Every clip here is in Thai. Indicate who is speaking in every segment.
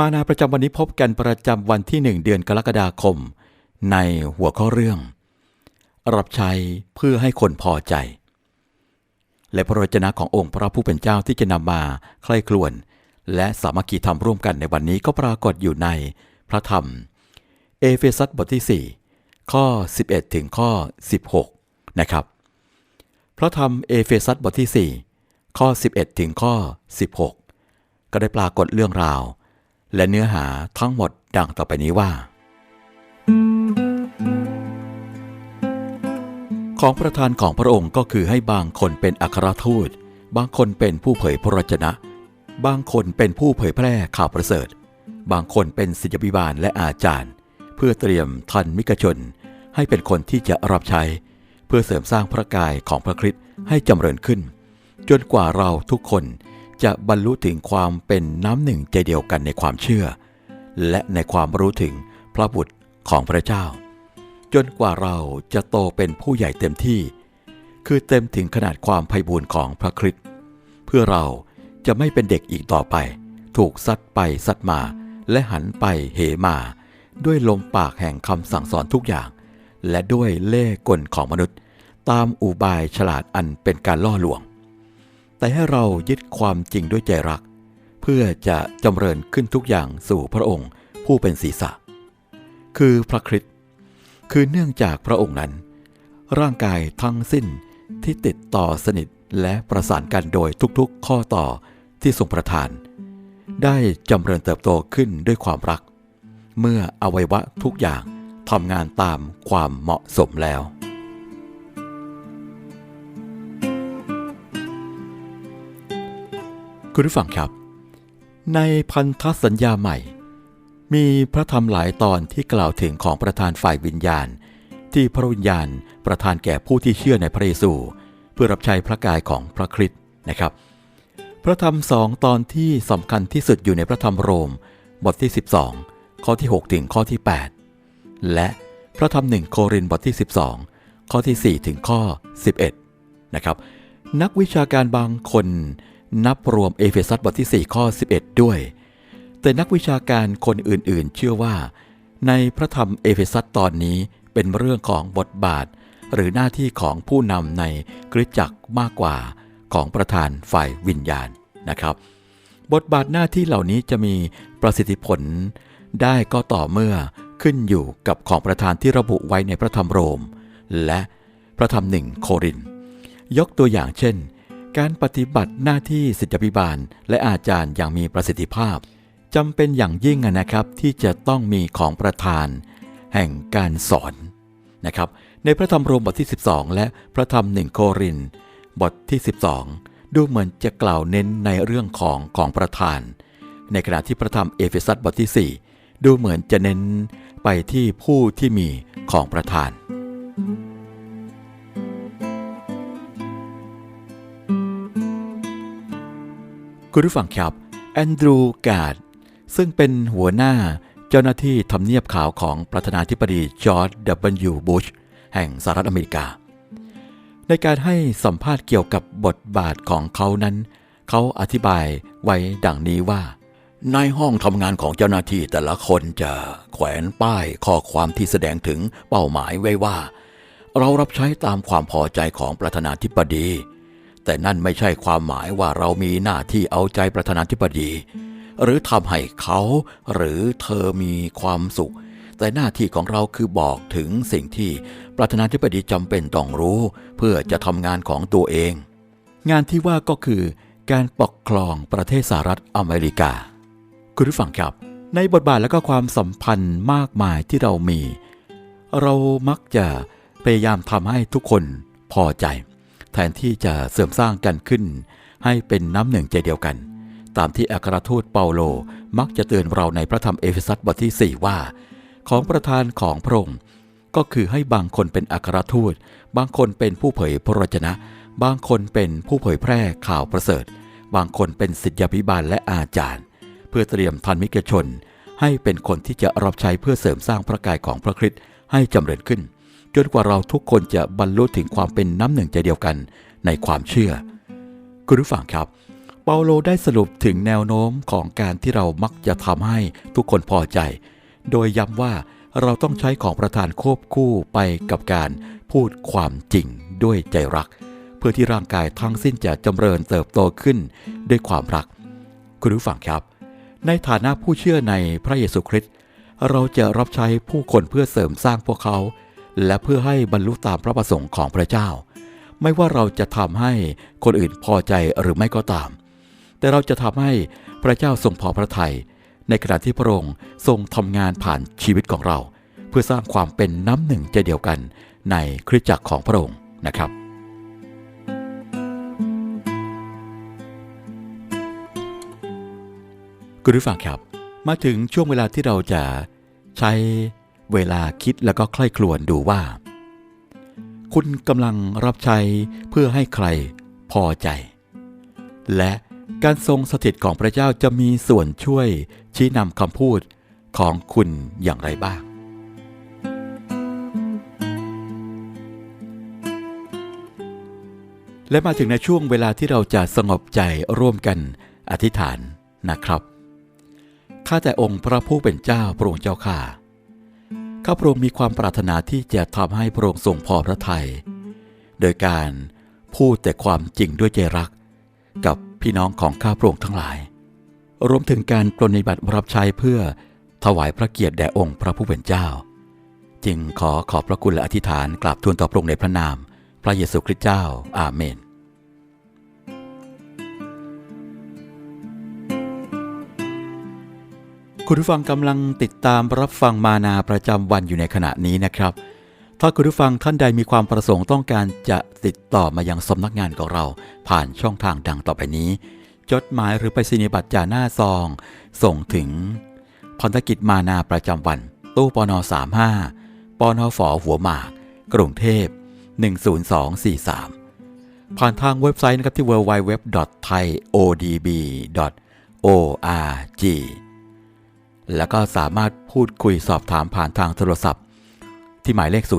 Speaker 1: มานาประจำวันนี้พบกันประจำวันที่1เดือนกรกฎาคม ในหัวข้อเรื่อง รับใช้เพื่อให้คนพอใจ และพระวจนะขององค์พระผู้เป็นเจ้าที่จะนำมาใคร่ครวญและสามัคคีธรรมร่วมกันในวันนี้ก็ปรากฏอยู่ในพระธรรม เอเฟซัสบทที่ 4 ข้อ 11 ถึงข้อ 16 นะครับ พระธรรมเอเฟซัสบทที่ 4 ข้อ 11 ถึงข้อ 16 ก็ได้ปรากฏเรื่องราว และเนื้อหาทั้งหมดดังต่อไปนี้ว่า ของประธานของพระองค์ก็คือให้บางคนเป็นอัครทูต บางคนเป็นผู้เผยพระวจนะ บางคนเป็นผู้เผยแพร่ข่าวประเสริฐ บางคนเป็นศิษยาภิบาลและอาจารย์ เพื่อเตรียมทันมิกชน ให้เป็นคนที่จะรับใช้ เพื่อเสริมสร้างพระกายของพระคริสต์ให้จำเริญขึ้น จนกว่าเราทุกคน จะบรรลุถึงความเป็นน้ำหนึ่งใจเดียวกันในความเชื่อ และในความรู้ถึงพระบุตรของพระเจ้า จนกว่าเราจะโตเป็นผู้ใหญ่เต็มที่ คือเต็มถึงขนาดความไพบูรณ์ของพระคริสต์เพื่อเราจะไม่เป็นเด็กอีกต่อไป ถูกซัดไปซัดมา และหันไปเหมา ด้วยลมปากแห่งคำสั่งสอนทุกอย่าง และด้วยเล่กลของมนุษย์ ตามอุบายฉลาดอันเป็นการล่อลวง แต่ให้เรายึดความจริงด้วยใจรัก เพื่อจะจำเริญขึ้นทุกอย่างสู่พระองค์ผู้เป็นศีรษะ คือพระคริสต์คือเนื่องจากพระองค์นั้น ร่างกายทั้งสิ้นที่ติดต่อสนิทและประสานกันโดยทุกๆ ข้อต่อที่ทรงประทาน ได้จำเริญเติบโตขึ้นด้วยความรัก เมื่ออวัยวะทุกอย่างทำงานตามความเหมาะสมแล้ว คุณผู้ฟังครับ ในพันธสัญญาใหม่ มีพระธรรมหลายตอนที่กล่าวถึงของประธานฝ่ายวิญญาณ ที่พระวิญญาณประทานแก่ผู้ที่เชื่อในพระเยซู เพื่อรับใช้พระกายของพระคริสต์นะครับ พระธรรมสองตอนที่สำคัญที่สุดอยู่ในพระธรรมโรม บทที่ 12 ข้อที่ 6 ถึงข้อที่ 8 และพระธรรมหนึ่งโครินธ์บทที่ 12 ข้อที่ 4 ถึงข้อ 11 นะครับนักวิชาการบางคน นับรวมเอเฟซัสบทที่ 4 ข้อ 11 ด้วย แต่นักวิชาการคนอื่นๆ เชื่อว่า ในพระธรรมเอเฟซัสตอนนี้เป็นเรื่องของบทบาท หรือหน้าที่ของผู้นำในคริสตจักรมากกว่าของประธานฝ่ายวิญญาณนะครับ บทบาทหน้าที่เหล่านี้จะมีประสิทธิผล ได้ก็ต่อเมื่อขึ้นอยู่กับของประธานที่ระบุไว้ในพระธรรมโรม และพระธรรมหนึ่งโครินยกตัวอย่างเช่น การปฏิบัติหน้าที่ศิษยาภิบาล และอาจารย์อย่างมีประสิทธิภาพจำเป็นอย่างยิ่งนะครับที่จะต้องมีของประธาน แห่งการสอนนะครับในพระธรรมโรมบทที่ 12 และพระธรรมหนึ่งโครินธ์บทที่ 12 ดูเหมือนจะกล่าวเน้นในเรื่องของของประธาน ในขณะที่พระธรรมเอเฟซัสบทที่ 4 ดูเหมือนจะเน้นไปที่ผู้ที่มีของประธาน คุณผู้ฟังครับ แอนดรูการ์ดซึ่งเป็นหัวหน้าเจ้าหน้าที่ทำเนียบขาวของประธานาธิบดีจอร์จ W. บุชแห่งสหรัฐอเมริกา ในการให้สัมภาษณ์เกี่ยวกับบทบาทของเขานั้น เขาอธิบายไว้ดังนี้ว่า ในห้องทำงานของเจ้าหน้าที่แต่ละคนจะแขวนป้ายข้อความที่แสดงถึงเป้าหมายไว้ว่า เรารับใช้ตามความพอใจของประธานาธิบดี แต่นั่นไม่ใช่ความหมายว่าเรามีหน้าที่เอาใจประธานาธิบดี หรือทำให้เขาหรือเธอมีความสุข แต่หน้าที่ของเราคือบอกถึงสิ่งที่ประธานาธิบดีจำเป็นต้องรู้ เพื่อจะทำงานของตัวเอง งานที่ว่าก็คือ การปกครองประเทศสหรัฐอเมริกา คุณผู้ฟังครับ ในบทบาทและก็ความสัมพันธ์มากมายที่เรามี เรามักจะพยายามทำให้ทุกคนพอใจ แทนที่จะเสริมสร้างกันขึ้น ให้เป็นน้ำหนึ่งใจเดียวกัน ตามที่อัครทูตเปาโลมักจะเตือนเราในพระธรรมเอเฟซัสบทที่ 4 ว่า ของประธานของพระองค์ก็คือให้บางคนเป็นอัครทูต บางคนเป็นผู้เผยพระวจนะ บางคนเป็นผู้เผยแพร่ข่าวประเสริฐ บางคนเป็นศิษยาภิบาลและอาจารย์ เพื่อเตรียมทันมิกชน ให้เป็นคนที่จะรับใช้เพื่อเสริมสร้างพระกายของพระคริสต์ให้จำเริญขึ้น จนกว่าเราทุกคนจะบรรลุถึงความเป็นน้ำหนึ่งใจเดียวกันในความเชื่อ คุณผู้ฟังครับ เปาโลได้สรุปถึงแนวโน้มของการที่เรามักจะทำให้ทุกคนพอใจ โดยย้ำว่าเราต้องใช้ของประธานควบคู่ไปกับการพูดความจริงด้วยใจรัก เพื่อที่ร่างกายทั้งสิ้นจะจำเริญเติบโตขึ้นด้วยความรัก คุณผู้ฟังครับ ในฐานะผู้เชื่อในพระเยซูคริสต์เราจะรับใช้ผู้คนเพื่อเสริมสร้างพวกเขา และเพื่อให้บรรลุตามพระประสงค์ของพระเจ้า ไม่ว่าเราจะทำให้คนอื่นพอใจหรือไม่ก็ตาม แต่เราจะทำให้พระเจ้าทรงพอพระทยัยในขณะที่พระองค์ทรงทำงานผ่านชีวิตของเรา เพื่อสร้างความเป็นน้ำหนึ่งใจเดียวกันในคริสตจักรของพระองค์นะครับคุณผู้ฟังครับ มาถึงช่วงเวลาที่เราจะใช้ เวลาคิดแล้วก็ใคร่ครวญดูว่า คุณกำลังรับใช้เพื่อให้ใครพอใจ และการทรงสถิตของพระเจ้าจะมีส่วนช่วยชี้นำคำพูดของคุณอย่างไรบ้าง และมาถึงในช่วงเวลาที่เราจะสงบใจร่วมกันอธิษฐานนะครับ ข้าแต่องค์พระผู้เป็นเจ้าพระองค์เจ้าข้า ข้าพระองค์มีความปรารถนาที่จะทำให้พระองค์ทรงพอพระทยัยโดยการพูดแต่ความจริงด้วยใจรัก กับพี่น้องของข้าพระองค์ทั้งหลาย รวมถึงการปรนนิบัติรับใช้เพื่อถวายพระเกียรติแด่องค์พระผู้เป็นเจ้า จึงขอขอบพระคุณและอธิษฐานกราบทูลต่อพระองค์ในพระนาม พระเยซูคริสต์เจ้า อาเมน คุณผู้ฟังกำลังติดตามรับฟังมานาประจำวันอยู่ในขณะนี้นะครับ ถ้าคุณผู้ฟังท่านใดมีความประสงค์ต้องการจะติดต่อมายังสำนักงานของเรา ผ่านช่องทางดังต่อไปนี้ จดหมายหรือไปรษณียบัตรจ่าหน้าซอง ส่งถึงพันธกิจมานาประจำวัน ตู้ปน35ปนฝหัวหมาก กรุงเทพ 10243 ผ่านทางเว็บไซต์นะครับที่ www.thaiodb.org แล้วก็สามารถพูดคุยสอบถามผ่านทางโทรศัพท์ ที่หมายเลข 02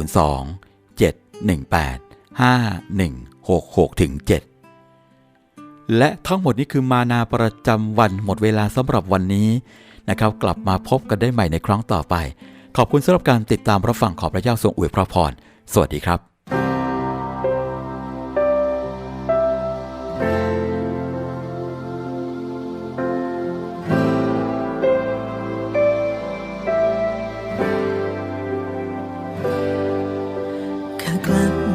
Speaker 1: 718 5166ถึง7และทั้งหมดนี้คือมานาประจำวันหมดเวลาสำหรับวันนี้นะครับ กลับมาพบกันได้ใหม่ในครั้งต่อไป ขอบคุณสำหรับการติดตามรับฟังขอพระเจ้าทรงอวยพระพร สวัสดีครับ a club.